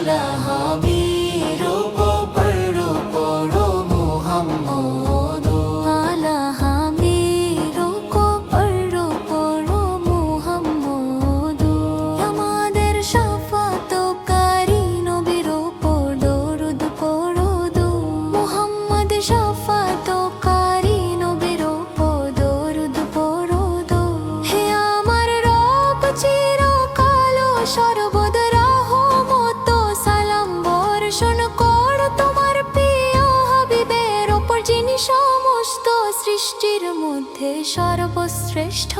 মালা হবে মধ্যে সর্বশ্রেষ্ঠ।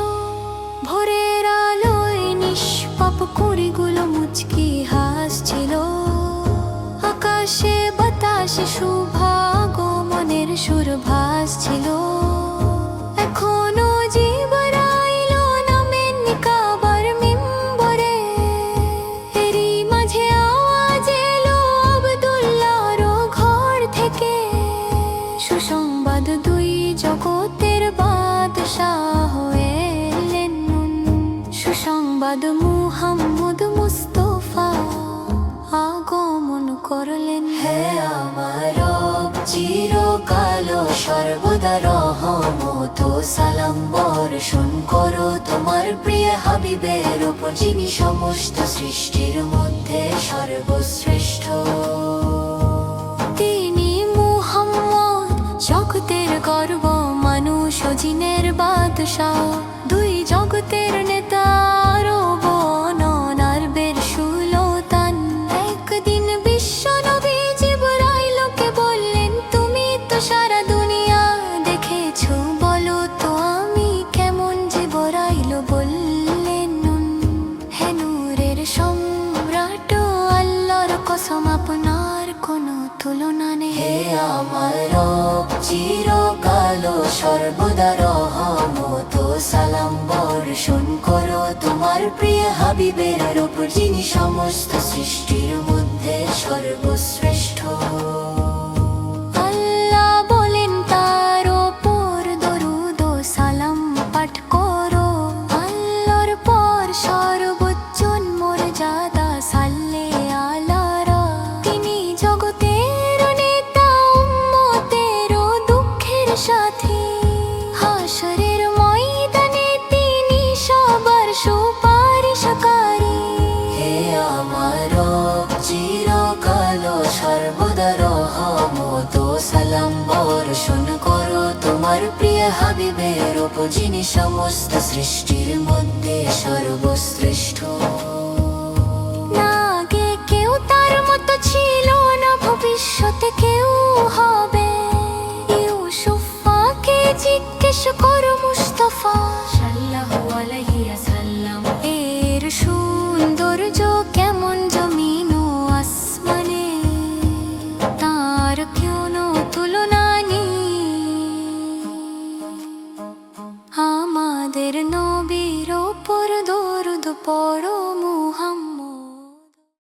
ভোরের আলোয় নিষ্পাপ কুড়িগুলো মুচকি হাসছিল। আকাশে বাতাসে শুভাগমনের সুসংবাদ মুহাম্মদ মুস্তফা আগমন করলেন। হে আমার চিরকালো সর্বদা রহমত সালাম বর্ষণ করো। তোমার প্রিয় হাবিবের উপর যিনি সমস্ত সৃষ্টির মধ্যে সর্বশ্রেষ্ঠ। তিনি মুহাম্মদ জগতের গর্ব মানুষ জিনের বাদশাহ। দুই জগতের নেতা আমার চিরকালো সর্বদা রহমত সালাম বর্ষণ তোমার প্রিয় হাবিবের যিনি সমস্ত সৃষ্টির মধ্যে সর্বশ্রেষ্ঠ। সাথী হাসরের ময়দানে তিনি সবার সুপারিশকারী হে আমার চিরকালো সর্বদা রহমত ও সালাম বর্ষণ করো তোমার প্রিয় হাবিবের উপর যিনি সমস্ত সৃষ্টির মধ্যে সর্বশ্রেষ্ঠ। না আগে কেউ তার মতো ছিল জিজ্ঞেস করো মুস্তফা। সাল্লাল্লাহু আলাইহি ওয়াসাল্লাম। এর সৌন্দর্য কেমন জমিন ও আসমানে? তার কোনো তুলনা নেই। আমাদের নবীর ওপর দরুদ পড়ো